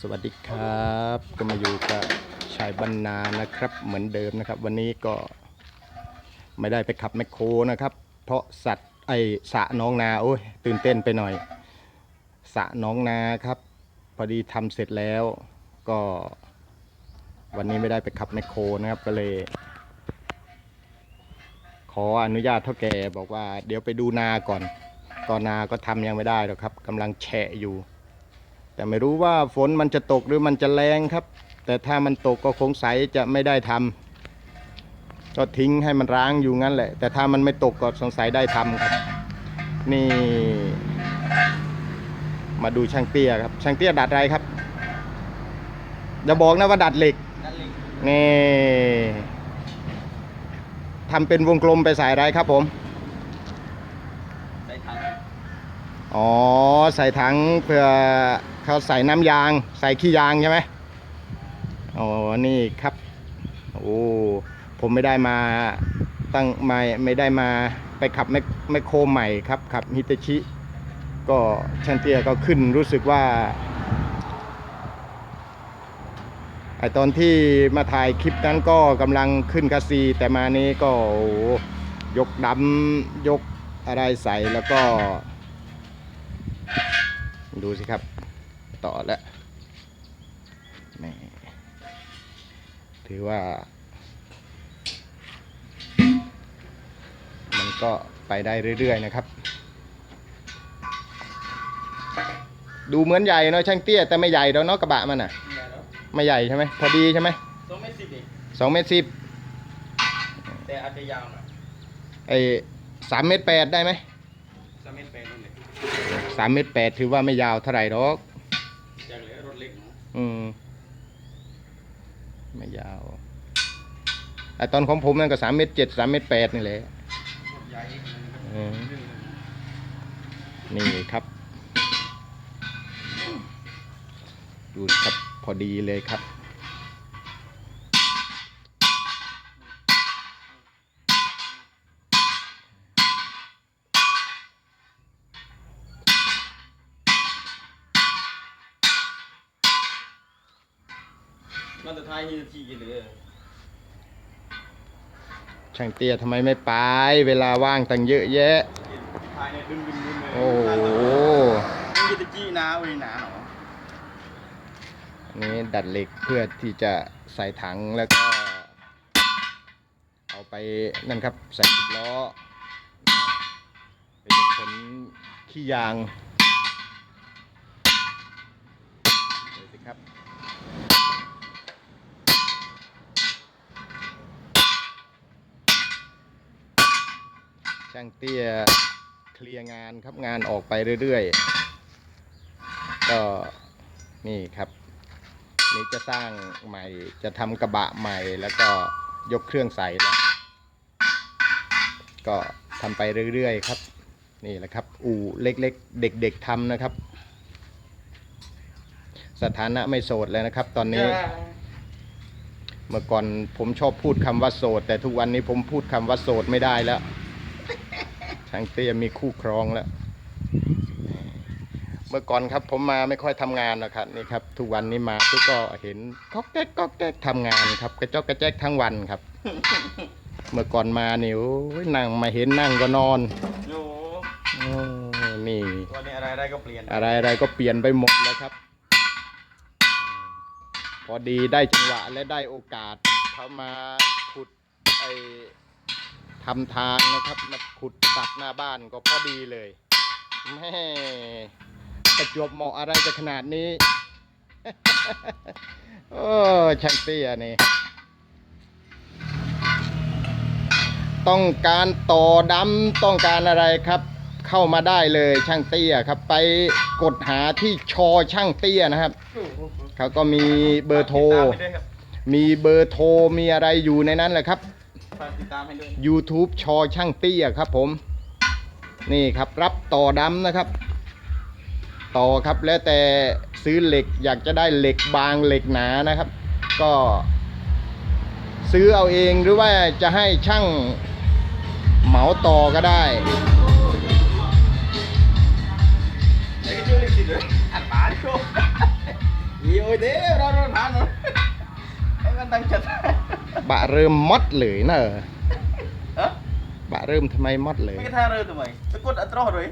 สวัสดีครับก็มาอยู่กับชายบรรณานะครับ เหมือนเดิมนะครับ วันนี้ก็ไม่ได้ไปขับแมคโครนะครับ เพราะสัตว์ไอสระน้องนาโอ้ยตื่นเต้นไปหน่อยสระน้องนาครับ พอดีทำเสร็จแล้วก็ วันนี้ไม่ได้ไปขับแมคโครนะครับก็เลย ขออนุญาตเท่าแก่บอกว่า เดี๋ยวไปดูนาก่อน ก็นาก็ทำยังไม่ได้หรอกครับกำลังแฉะอยู่ แต่ไม่รู้ว่าฝนมันจะตกหรือมันจะแรงครับ แต่ถ้ามันตกก็คงใสจะไม่ได้ทำก็ทิ้งให้มันร้างอยู่งั้นแหละ แต่ถ้ามันไม่ตกก็สงสัยได้ทำครับ นี่ มาดูช่างเตี้ยครับ ช่างเตี้ยดัดอะไรครับอย่าบอกนะว่าดัดเหล็กนั่นลิงนี่ทำเป็นวงกลมไปสายอะไรครับผม ใส่ถัง อ๋อ ใส่ถังเพื่อเขาใส่น้ำยาง ใส่ขี้ยางใช่ไหมอ๋อ นี่ครับ โอ้ ผมไม่ได้มาตั้งไม่ไม่ได้มาไปขับแมคแมคโครใหม่ครับขับฮิตาชิ ก็ช่างเตี้ยก็ขึ้นรู้สึกว่าไอตอนที่มาถ่ายคลิปนั้นก็กำลังขึ้นคาซี แต่มานี้ก็โอ้ยกดำยกอะไรใส่แล้วก็ ดูสิครับ ต่อแล้วนี่ถือว่า มันก็ไปได้เรื่อย ๆ นะครับ ดูเหมือนใหญ่เนาะช่างเตี้ยแต่ไม่ใหญ่แล้วเนาะกระบะมันอะนี่ไงแล้วไม่ใหญ่ใช่ไหมพอดีใช่ไหมสองเมตรสิบเองสองเมตรสิบแต่อาจจะยาวหน่อยไอสามเมตรแปดได้ไหม สามเมตรแปดนู่นเลย สามเมตรแปดถือว่าไม่ยาวเท่าไหร่หรอกจากเลยรถเล็กเนาะอืมไม่ยาวไอตอนของผมนั่นก็สามเมตรเจ็ดสามเมตรแปดนี่แหละ รถใหญ่อีกนะอืมเรื่องหนึ่งนี่ครับ ดูครับพอดีเลยครับ มาแต่ท้ายนี่ทีกันเลยช่างเตี้ยทำไมไม่ไป เวลาว่างตั้งเยอะแยะท้ายเนี่ยดึงดึงดึงเลยโอ้โหนี่จะจี้นาเว้ยหนาเนาะอันนี้ดัดเหล็กเพื่อที่จะใส่ถังแล้วก็ เอาไปนั่นครับใส่สิบล้อไปจะขนขี้ยางดูสิครับ ช่างเตี้ยเคลียร์งานครับงานออกไปเรื่อยๆ ก็นี่ครับ นี่จะสร้างใหม่จะทำกระบะใหม่แล้วก็ยกเครื่องใส่แล้วก็ทำไปเรื่อยๆ ครับ นี่แหละครับ อู่เล็กๆ เด็กๆทำนะครับ สถานะไม่โสดเลยนะครับ ตอนนี้ เมื่อก่อนผมชอบพูดคำว่าโสด แต่ทุกวันนี้ผมพูดคำว่าโสดไม่ได้แล้ว ช่างเตี้ยมีคู่ครองแล้ว เมื่อก่อนครับผมมาไม่ค่อยทำงานนะครับนี่ครับ ทุกวันนี้มาทุกก็เห็นก็แก๊กก็แก๊กทำงานครับกระจอกกระแจกทั้งวันครับ เมื่อก่อนมานี่โอ้ยนั่งมาเห็นนั่งก็นอนโอ้โอ้นี่วันนี้อะไรอะไรก็เปลี่ยนอะไรอะไรก็เปลี่ยนไปหมดแล้วครับ พอดีได้จังหวะและได้โอกาสเขามาขุดไอ ทำทางนะครับมาขุดตัดหน้าบ้านก็พอดีเลยแม่ประจวบเหมาะอะไรจะขนาดนี้ โอ้ช่างเตี้ยนี่ ต้องการต่อดำต้องการอะไรครับ เข้ามาได้เลยช่างเตี้ยครับ ไปกดหาที่ชอช่างเตี้ยนะครับเขาก็มีเบอร์โทรฝากติดตามให้ด้วยครับมีเบอร์โทรมีอะไรอยู่ในนั้นแหละครับ ฝากติดตามให้ด้วย YouTube ชอช่างเตี้ยครับผม นี่ครับรับต่อดำนะครับ ต่อครับแล้วแต่ซื้อเหล็กอยากจะได้เหล็กบางเหล็กหนานะครับ ก็ ซื้อเอาเองหรือว่าจะให้ช่างเหมาต่อก็ได้อีโอ้ยเด้อเร បាក់រើមម៉ត់លើណាបាក់រើមថ្មីម៉ត់លើគេថារើថ្មីតែគាត់អត់ត្រោះទេ